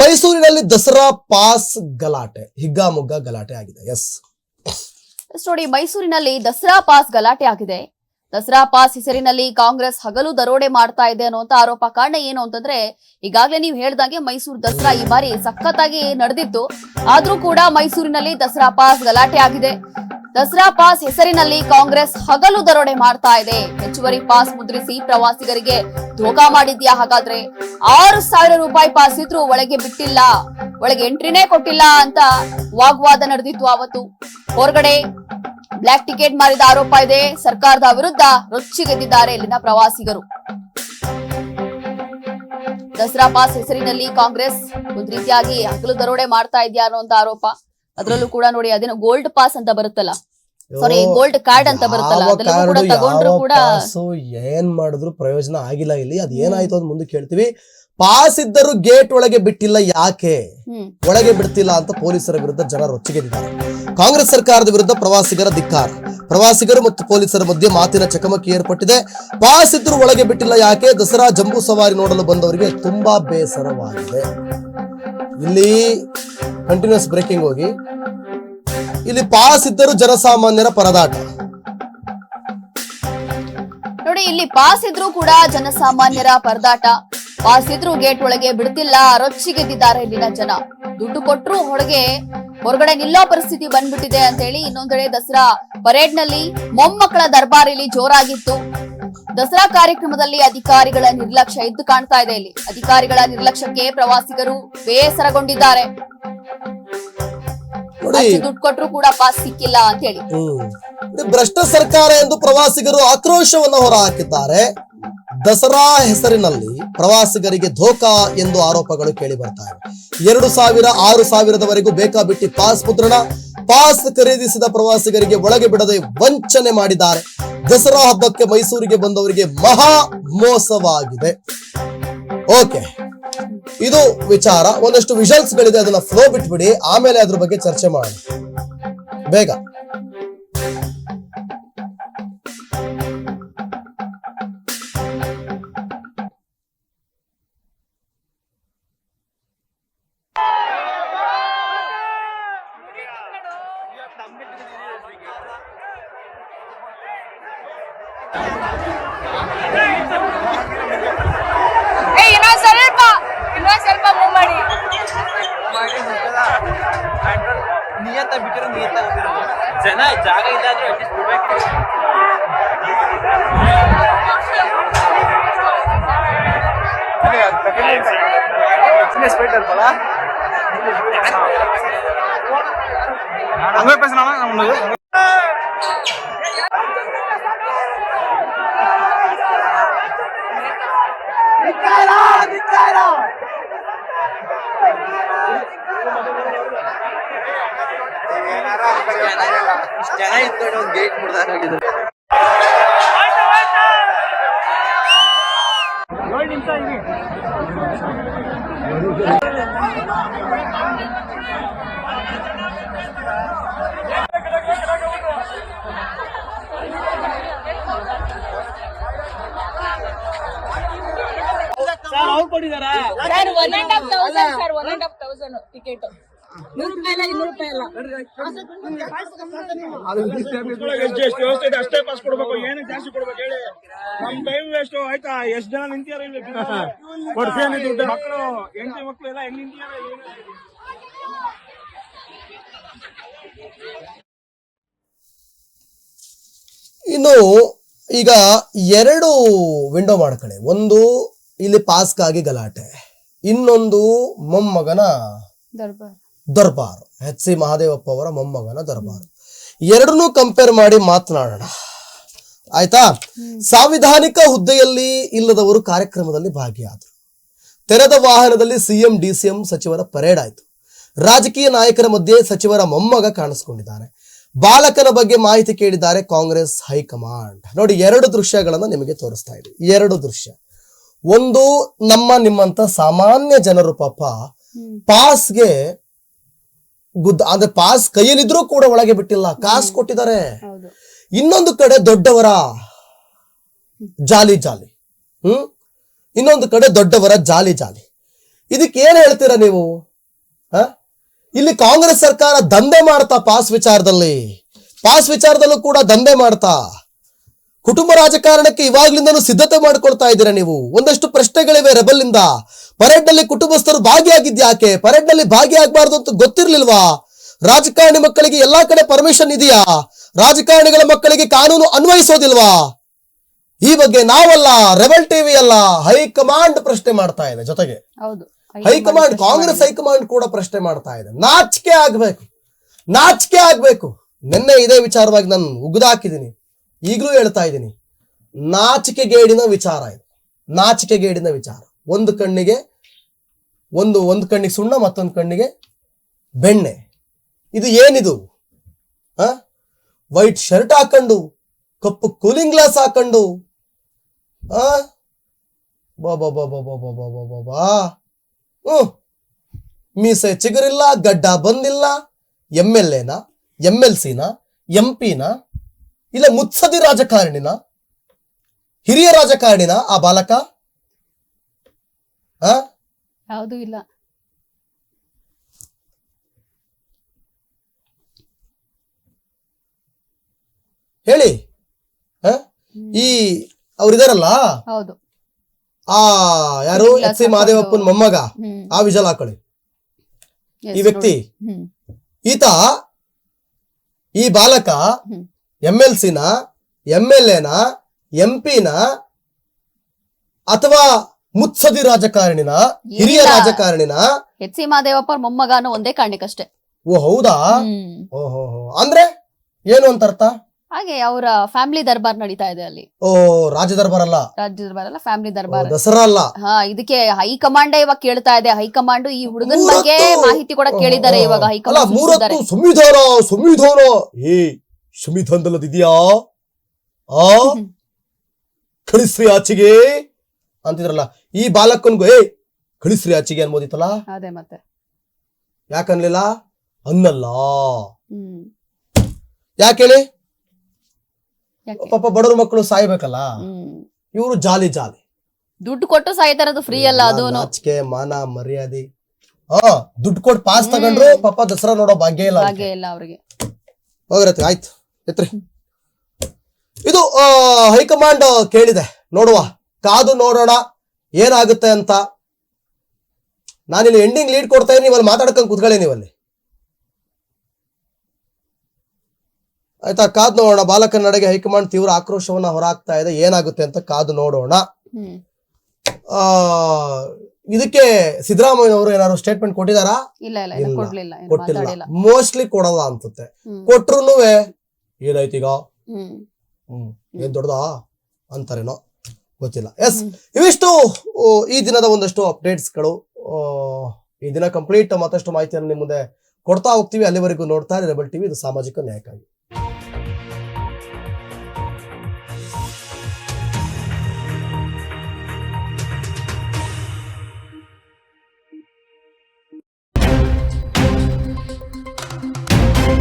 ಮೈಸೂರಿನಲ್ಲಿ ದಸರಾ ಪಾಸ್ ಗಲಾಟೆ ಹಿಗ್ಗಾಮುಗ್ಗಾ ಗಲಾಟೆ ಆಗಿದೆ. ಎಸ್ ನೋಡಿ ಮೈಸೂರಿನಲ್ಲಿ ದಸರಾ ಪಾಸ್ ಗಲಾಟೆ ಆಗಿದೆ. ದಸರಾ ಪಾಸ್ ಹೆಸರಿನಲ್ಲಿ ಕಾಂಗ್ರೆಸ್ ಹಗಲು ದರೋಡೆ ಮಾಡ್ತಾ ಇದೆ ಅನ್ನುವಂತ ಆರೋಪ ಕಾರಣ ಏನು ಅಂತಂದ್ರೆ ಈಗಾಗಲೇ ನೀವು ಹೇಳ್ದಂಗೆ ಮೈಸೂರು ದಸರಾ ಈ ಬಾರಿ ಸಖತ್ತಾಗಿ ನಡೆದಿತ್ತು. ಆದ್ರೂ ಕೂಡ ಮೈಸೂರಿನಲ್ಲಿ ದಸರಾ ಪಾಸ್ ಗಲಾಟೆ ಆಗಿದೆ. ದಸರಾ ಪಾಸ್ ಹೆಸರಿನಲ್ಲಿ ಕಾಂಗ್ರೆಸ್ ಹಗಲು ದರೋಡೆ ಮಾಡ್ತಾ ಇದೆ. ಹೆಚ್ಚುವರಿ ಪಾಸ್ ಮುದ್ರಿಸಿ ಪ್ರವಾಸಿಗರಿಗೆ ಧೋಕಾ ಮಾಡಿದ್ಯಾ ಹಾಗಾದ್ರೆ? ಆರು ಸಾವಿರ ರೂಪಾಯಿ ಪಾಸ್ ಇದ್ರೂ ಒಳಗೆ ಬಿಟ್ಟಿಲ್ಲ. ಒಳಗೆ ಎಂಟ್ರಿನೇ ಕೊಟ್ಟಿಲ್ಲ ಅಂತ ವಾಗ್ವಾದ ನಡೆದಿತ್ತು ಅವತ್ತು ಹೊರಗಡೆ ಬ್ಲಾಕ್ ಟಿಕೆಟ್ ಮಾರಿದ ಆರೋಪ ಇದೆ. ಸರ್ಕಾರದ ವಿರುದ್ಧ ರೊಚ್ಚಿಗೆದ್ದಿದ್ದಾರೆ ಇಲ್ಲಿನ ಪ್ರವಾಸಿಗರು. ದಸರಾ ಪಾಸ್ ಹೆಸರಿನಲ್ಲಿ ಕಾಂಗ್ರೆಸ್ ಒಂದ್ ರೀತಿಯಾಗಿ ಹಗಲು ದರೋಡೆ ಮಾಡ್ತಾ ಇದೆಯಾ ಅನ್ನೋ ಆರೋಪ. ಅದರಲ್ಲೂ ಕೂಡ ನೋಡಿ, ಅದೇನೋ ಗೋಲ್ಡ್ ಪಾಸ್ ಅಂತ ಬರುತ್ತಲ್ಲ. ಸಾರಿ ಗೋಲ್ಡ್ ಕಾರ್ಡ್ ಅಂತ ಬರುತ್ತಲ್ಲ ಅದೆಲ್ಲವೂ ಕೂಡ ತಗೊಂಡ್ರು ಕೂಡ ಪಾಸು ಏನ್ ಮಾಡಿದ್ರು ಪ್ರಯೋಜನ ಆಗಿಲ್ಲ ಇಲ್ಲಿ ಅದ್ ಏನಾಯ್ತು ಅಂತ ಮುಂದೆ ಕೇಳ್ತೀವಿ. ಪಾಸ್ ಇದ್ದರೂ ಗೇಟ್ ಒಳಗೆ ಬಿಟ್ಟಿಲ್ಲ ಯಾಕೆ? ಒಳಗೆ ಬಿಡ್ತಿಲ್ಲ ಅಂತ ಪೊಲೀಸರ ವಿರುದ್ಧ ಜನ ರೊಚ್ಚಿಗೆದಿದ್ದಾರೆ ಕಾಂಗ್ರೆಸ್ ಸರ್ಕಾರದ ವಿರುದ್ಧ ಪ್ರವಾಸಿಗರ ಧಿಕ್ಕಾರ. ಪ್ರವಾಸಿಗರು ಮತ್ತು ಪೊಲೀಸರ ಮಧ್ಯೆ ಮಾತಿನ ಚಕಮಕಿ ಏರ್ಪಟ್ಟಿದೆ. ಪಾಸ್ ಇದ್ರೂ ಒಳಗೆ ಬಿಟ್ಟಿಲ್ಲ ಯಾಕೆ? ದಸರಾ ಜಂಬೂ ಸವಾರಿ ನೋಡಲು ಬಂದವರಿಗೆ ತುಂಬಾ ಬೇಸರವಾಗಿದೆ. ಇಲ್ಲಿ ಕಂಟಿನ್ಯೂಸ್ ಬ್ರೇಕಿಂಗ್ ಹೋಗಿ ಇಲ್ಲಿ ಪಾಸ್ ಇದ್ದರೂ ಜನಸಾಮಾನ್ಯರ ಪರದಾಟ. ನೋಡಿ, ಇಲ್ಲಿ ಪಾಸ್ ಇದ್ರು ಕೂಡ ಜನಸಾಮಾನ್ಯರ ಪರದಾಟ. ಪಾಸ್ ಇದ್ರು ಗೇಟ್ ಒಳಗೆ ಬಿಡ್ತಿಲ್ಲ ರೊಚ್ಚಿಗೆದ್ದಿದ್ದಾರೆ ಇಲ್ಲಿನ ಜನ. ದುಡ್ಡು ಕೊಟ್ಟರು ಹೊರಗೆ ಹೊರಗಡೆ ನಿಲ್ಲೋ ಪರಿಸ್ಥಿತಿ ಬಂದ್ಬಿಟ್ಟಿದೆ ಅಂತ ಹೇಳಿ ಇನ್ನೊಂದೆಡೆ ದಸರಾ ಪರೇಡ್ನಲ್ಲಿ ಮೊಮ್ಮಕ್ಕಳ ದರ್ಬಾರಿಲಿ ಜೋರಾಗಿತ್ತು. ದಸರಾ ಕಾರ್ಯಕ್ರಮದಲ್ಲಿ ಅಧಿಕಾರಿಗಳ ನಿರ್ಲಕ್ಷ್ಯ ಇದ್ದು ಕಾಣ್ತಾ ಇದೆ ಇಲ್ಲಿ. ಅಧಿಕಾರಿಗಳ ನಿರ್ಲಕ್ಷ್ಯಕ್ಕೆ ಪ್ರವಾಸಿಗರು ಬೇಸರಗೊಂಡಿದ್ದಾರೆ. ದುಡ್ಡು ಕೊಟ್ಟರು ಕೂಡ ಪಾಸ್ ಸಿಕ್ಕಿಲ್ಲ ಅಂತ ಹೇಳಿ. ಭ್ರಷ್ಟ ಸರ್ಕಾರ ಎಂದು ಪ್ರವಾಸಿಗರು ಆಕ್ರೋಶವನ್ನು ಹೊರಹಾಕಿದ್ದಾರೆ. ದಸರಾ ಹೆಸರಿನಲ್ಲಿ ಪ್ರವಾಸಿಗರಿಗೆ ಧೋಕಾ ಎಂದು ಆರೋಪಗಳು ಕೇಳಿ ಬರ್ತಾ ಇವೆ. ಎರಡು ಸಾವಿರ ಆರು ಸಾವಿರದವರೆಗೂ ಬೇಕಾಬಿಟ್ಟಿ ಪಾಸ್ ಮುದ್ರಣ? ಪಾಸ್ ಖರೀದಿಸಿದ ಪ್ರವಾಸಿಗರಿಗೆ ಒಳಗೆ ಬಿಡದೆ ವಂಚನೆ ಮಾಡಿದ್ದಾರೆ. ದಸರಾ ಹಬ್ಬಕ್ಕೆ ಮೈಸೂರಿಗೆ ಬಂದವರಿಗೆ ಮಹಾ ಮೋಸವಾಗಿದೆ. ಓಕೆ. ಇದು ವಿಚಾರ. ಒಂದಷ್ಟು ವಿಷಲ್ಸ್ ಗಳಿದೆ ಅದನ್ನ ಫ್ಲೋ ಬಿಟ್ಬಿಡಿ. ಆಮೇಲೆ ಅದ್ರ ಬಗ್ಗೆ ಚರ್ಚೆ ಮಾಡೋಣ. ಬೇಗ. ಹಂಗೆ பேசுறானா நம்மளுக்கு ಇಷ್ಟು ಜನ ಇತ್ತು ಒಂದು gate ಮುಡ್ದಾಗಿದ್ರು sir one and thousand sir one and half thousand ticket ನೂರು ರೂಪಾಯಿ ಇಲ್ಲ ಇನ್ನೂರು ರೂಪಾಯಿ ಇಲ್ಲ ಎಷ್ಟು ವ್ಯವಸ್ಥೆ ಇದೆ ಅಷ್ಟೇ ಪಾಸ್ ಕೊಡ್ಬೇಕು. ಏನೇ ಜಾಸ್ತಿ ಕೊಡ್ಬೇಕು ಹೇಳಿ. ನಮ್ ಟೈಮ್ ವೇಸ್ಟ್ ಆಯ್ತಾ? ಎಷ್ಟ್ ಜನ ನಿಂತಿಯಾರ ಇಲ್ಲಿ? ಕೊಡ್ಸೇನಿ ದುಡ್ಡು? ಮಕ್ಕಳು ಹೆಂಡತಿ ಮಕ್ಕಳು ಎಲ್ಲ ಹೆಂಗ್ ನಿಂತಿಯಾರ? ಇನ್ನು ಈಗ ಎರಡು ವಿಂಡೋ ಮಾಡ್ಕೊಳ್ಳಿ ಒಂದು ಇಲ್ಲಿ ಪಾಸ್ಗಾಗಿ ಗಲಾಟೆ. ಇನ್ನೊಂದು ಮೊಮ್ಮಗನ ದರ್ಬಾರ್. ದರ್ಬಾರ್ ಎಚ್ ಸಿ ಮಹಾದೇವಪ್ಪ ಅವರ ಮೊಮ್ಮಗನ ದರ್ಬಾರ್. ಎರಡನ್ನೂ ಕಂಪೇರ್ ಮಾಡಿ ಮಾತನಾಡೋಣ. ಆಯ್ತಾ? ಸಾಂವಿಧಾನಿಕ ಹುದ್ದೆಯಲ್ಲಿ ಇಲ್ಲದವರು ಕಾರ್ಯಕ್ರಮದಲ್ಲಿ ಭಾಗಿಯಾದರು. ತೆರೆದ ವಾಹನದಲ್ಲಿ ಸಿಎಂ ಡಿಸಿಎಂ ಸಚಿವರ ಪರೇಡ್ ಆಯಿತು. ರಾಜಕೀಯ ನಾಯಕರ ಮಧ್ಯೆ ಸಚಿವರ ಮೊಮ್ಮಗ ಕಾಣಿಸ್ಕೊಂಡಿದ್ದಾನೆ ಬಾಲಕನ ಬಗ್ಗೆ ಮಾಹಿತಿ ಕೇಳಿದ್ದಾರೆ ಕಾಂಗ್ರೆಸ್ ಹೈಕಮಾಂಡ್. ನೋಡಿ ಎರಡು ದೃಶ್ಯಗಳನ್ನು ನಿಮಗೆ ತೋರಿಸ್ತಾ ಇದ್ದೀವಿ ಎರಡು ದೃಶ್ಯ. ಒಂದು ನಮ್ಮ ನಿಮ್ಮಂತ ಸಾಮಾನ್ಯ ಜನರು ಪಾಪ ಪಾಸ್ಗೆ ಗುದ್ದ ಅಂದ್ರೆ ಪಾಸ್ ಕೈಯಲ್ಲಿದ್ರು ಕೂಡ ಒಳಗೆ ಬಿಟ್ಟಿಲ್ಲ ಕಾಸು ಕೊಟ್ಟಿದ್ದಾರೆ. ಇನ್ನೊಂದು ಕಡೆ ದೊಡ್ಡವರ ಜಾಲಿ ಜಾಲಿ. ಹ್ಮ್? ಇನ್ನೊಂದು ಕಡೆ ದೊಡ್ಡವರ ಜಾಲಿ ಜಾಲಿ. ಇದಕ್ಕೆ ಏನ್ ಹೇಳ್ತೀರಾ ನೀವು? ಹ? ಇಲ್ಲಿ ಕಾಂಗ್ರೆಸ್ ಸರ್ಕಾರ ದಂಧೆ ಮಾಡ್ತಾ ಪಾಸ್ ವಿಚಾರದಲ್ಲಿ. ಪಾಸ್ ವಿಚಾರದಲ್ಲೂ ಕೂಡ ದಂಧೆ ಮಾಡ್ತಾ. ಕುಟುಂಬ ರಾಜಕಾರಣಕ್ಕೆ ಇವಾಗ್ಲಿಂದನೂ ಸಿದ್ಧತೆ ಮಾಡ್ಕೊಳ್ತಾ ಇದ್ದೀರಾ ನೀವು? ಒಂದಷ್ಟು ಪ್ರಶ್ನೆಗಳಿವೆ ರೆಬಲ್ ಇಂದ ಪರೇಡ್ನಲ್ಲಿ ಕುಟುಂಬಸ್ಥರು ಭಾಗಿಯಾಗಿದ್ಯಾಕೆ ಪರೇಡ್ನಲ್ಲಿ ಭಾಗಿಯಾಗಬಾರ್ದು ಅಂತ ಗೊತ್ತಿರ್ಲಿಲ್ವಾ? ರಾಜಕಾರಣಿ ಮಕ್ಕಳಿಗೆ ಎಲ್ಲಾ ಕಡೆ ಪರ್ಮಿಷನ್ ಇದೆಯಾ? ರಾಜಕಾರಣಿಗಳ ಮಕ್ಕಳಿಗೆ ಕಾನೂನು ಅನ್ವಯಿಸೋದಿಲ್ವಾ? ಈ ಬಗ್ಗೆ ನಾವಲ್ಲ ರೆಬಲ್ ಟಿವಿ ಅಲ್ಲ ಹೈಕಮಾಂಡ್ ಪ್ರಶ್ನೆ ಮಾಡ್ತಾ ಇದೆ ಜೊತೆಗೆ. ಹೈಕಮಾಂಡ್ ಕಾಂಗ್ರೆಸ್ ಹೈಕಮಾಂಡ್ ಕೂಡ ಪ್ರಶ್ನೆ ಮಾಡ್ತಾ ಇದೆ. ನಾಚಿಕೆ ಆಗ್ಬೇಕು. ನಾಚಿಕೆ ಆಗ್ಬೇಕು. ನಿನ್ನೆ ಇದೇ ವಿಚಾರವಾಗಿ ನಾನು ಉಗಿದಾಕಿದ್ದೀನಿ ಈಗಲೂ ಹೇಳ್ತಾ ಇದ್ದೀನಿ. ನಾಚಿಕೆಗೇಡಿನ ವಿಚಾರ ಇದು. ನಾಚಿಕೆಗೇಡಿನ ವಿಚಾರ. ಒಂದು ಕಣ್ಣಿಗೆ, ಒಂದು ಒಂದು ಕಣ್ಣಿಗೆ ಸುಣ್ಣ, ಮತ್ತೊಂದು ಕಣ್ಣಿಗೆ ಬೆಣ್ಣೆ. ಇದು ಏನಿದು? ಆ? ವೈಟ್ ಶರ್ಟ್ ಹಾಕೊಂಡು, ಕಪ್ಪು ಕೂಲಿಂಗ್ ಗ್ಲಾಸ್ ಹಾಕೊಂಡು, ಆ? ಬಾ ಬಾ ಬಾ ಬಾ ಬಾ ಹ್ಮ್ ಮೀಸೆ ಚಿಗುರಿಲ್ಲ, ಗಡ್ಡ ಬಂದಿಲ್ಲ. ಎಂ ಎಲ್ ಎನ? ಎಂ ಎಲ್ ಸಿನ? ಎಂ ಪಿನ? ಇಲ್ಲ ಮುತ್ಸದಿ ರಾಜಕಾರಣಿನ? ಹಿರಿಯ ರಾಜಕಾರಣಿನ ಆ ಬಾಲಕ? ಯಾವುದು ಇಲ್ಲ. ಹೇಳಿ? ಈ ಅವ್ರಿದಾರಲ್ಲ? ಹೌದು. ಆ ಯಾರು? ಎಚ್ ಸಿ ಮಹಾದೇವಪ್ಪನ ಮೊಮ್ಮಗ? ಆ ವಿಜಲ್ ಹಾಕೊಳ್ಳಿ ಈ ವ್ಯಕ್ತಿ? ಈತ ಈ ಬಾಲಕ. ಎಂ ಎಲ್ ಸಿನ ಎಂ ಎಲ್ ಎನ ಎಂ ಪಿನ ಅಥವಾ ಮುತ್ಸದಿ ರಾಜಕಾರಣಿನ ಹಿರಿಯ. ರಾಜಕಾರಣಿನ? ಎಚ್ ಸಿ ಮಹಾದೇವಪ್ಪ ಮೊಮ್ಮಗ ಅನ್ನೋ ಒಂದೇ ಕಾರಣಕ್ಕಷ್ಟೇ. ಓ ಹೌದಾ? ಓಹೋ ಅಂದ್ರೆ ಏನು ಅಂತ ಅರ್ಥ ಹಾಗೆ ಅವರ ಫ್ಯಾಮಿಲಿ ದರ್ಬಾರ್ ನಡೀತಾ ಇದೆ ಅಲ್ಲಿ. ಓ ರಾಜ ದರ್ಬಾರ್ ಅಲ್ಲ? ರಾಜ್ಯ ದರ್ಬಾರ್ ಅಲ್ಲ ಫ್ಯಾಮಿಲಿ ದರ್ಬಾರ್. ದಸರಾ ಅಲ್ಲ? ಹಾ ಇದಕ್ಕೆ ಹೈಕಮಾಂಡ್ ಇವಾಗ ಕೇಳ್ತಾ ಇದೆ. ಹೈಕಮಾಂಡ್ ಈ ಹುಡುಗನ್ ಬಗ್ಗೆ ಮಾಹಿತಿ ಕೂಡ ಕೇಳಿದ್ದಾರೆ ಇವಾಗ ಹೈಕಮಾಂಡ್. ಸಂವಿಧಾನ ಸಂವಿಧಾನ ಏ ಸಂವಿಧಾನದಲ್ಲಿ ಇದೆಯಾ ಆ. ಕಳಿಸ್ರಿ ಆಚೆಗೆ. ಅಂತಿದ್ರಲ್ಲ ಈ ಬಾಲಕನ್ಗೂ ಏ ಕಳಿಸ್ರಿ ಆಚೆಗೆ ಅನ್ಬೋದಿತ್ತಲ್ಲ? ಅದೇ ಮತ್ತೆ. ಯಾಕನ್ಲಿಲ್ಲ? ಅನ್ನಲ್ಲ. ಯಾಕೇಳಿ ಪಾಪ ಬಡವ್ರ ಮಕ್ಕಳು ಸಾಯ್ಬೇಕಲ್ಲ? ಇವರು ಜಾಲಿ ಜಾಲಿ. ದುಡ್ಡು ಕೊಟ್ಟು ಸಾಯ್ತಾರದು ಫ್ರೀ ಅಲ್ಲ ಅದು ನಾಚಿಕೆ ಮಾನ ಮರ್ಯಾದೆ. ಹಾ ದುಡ್ಡು ಕೊಟ್ಟು ಪಾಸ್ ತಗೊಂಡ್ರು ಪಾಪ ದಸರಾ ನೋಡೋ ಭಾಗ್ಯ ಇಲ್ಲ ಅವ್ರಿಗೆ. ಇಲ್ಲ ಅವ್ರಿಗೆ. ಹೋಗಿರತ್ತೆ ಆಯ್ತು ಎತ್ರಿ. ಇದು ಆ, ಹೈಕಮಾಂಡ್ ಕೇಳಿದೆ ನೋಡುವ. ಕಾದು ನೋಡೋಣ ಏನಾಗುತ್ತೆ ಅಂತ. ನಾನಿಲ್ಲಿ ಎಂಡಿಂಗ್ ಲೀಡ್ ಕೊಡ್ತಾ ಇದ್ದೀನಿ ನೀವಲ್ಲಿ ಮಾತಾಡ್ಕೊಂಡು ಕೂತ್ಕೊಳ್ಳಿ ನೀವಲ್ಲಿ. ಆಯ್ತಾ ಕಾದು ನೋಡೋಣ. ಬಾಲಕನ ನಡೆಗೆ ಹೈಕಮಾಂಡ್ ತೀವ್ರ ಆಕ್ರೋಶವನ್ನ ಹೊರಹಾಕ್ತಾ ಇದೆ. ಏನಾಗುತ್ತೆ ಅಂತ ಕಾದು ನೋಡೋಣ. ಆ ಇದಕ್ಕೆ ಸಿದ್ದರಾಮಯ್ಯ ಅವರು ಏನಾದ್ರು ಸ್ಟೇಟ್ಮೆಂಟ್ ಕೊಟ್ಟಿದಾರಾ? ಕೊಟ್ಟಿಲ್ಲ. ಮೋಸ್ಟ್ಲಿ ಕೊಡಲ್ಲ ಅನ್ಸುತ್ತೆ. ಕೊಟ್ರು ಏನಾಯ್ತೀಗ? ಹ್ಮ್. ಏನ್ ದೊಡ್ಡದಾ? ಅಂತಾರೇನೋ. ಗೊತ್ತಿಲ್ಲ. ಎಸ್ ಇವಿಷ್ಟು ಈ ದಿನದ ಒಂದಷ್ಟು ಅಪ್ಡೇಟ್ಸ್ಗಳು. ಈ ದಿನ ಕಂಪ್ಲೀಟ್ ಮತ್ತಷ್ಟು ಮಾಹಿತಿಯನ್ನು ನಿಮ್ಮ ಮುಂದೆ ಕೊಡ್ತಾ ಹೋಗ್ತೀವಿ. ಅಲ್ಲಿವರೆಗೂ ನೋಡ್ತಾ ರೆಬಲ್ ಟಿವಿ ಇದು ಸಾಮಾಜಿಕ ನ್ಯಾಯಕ್ಕಾಗಿ.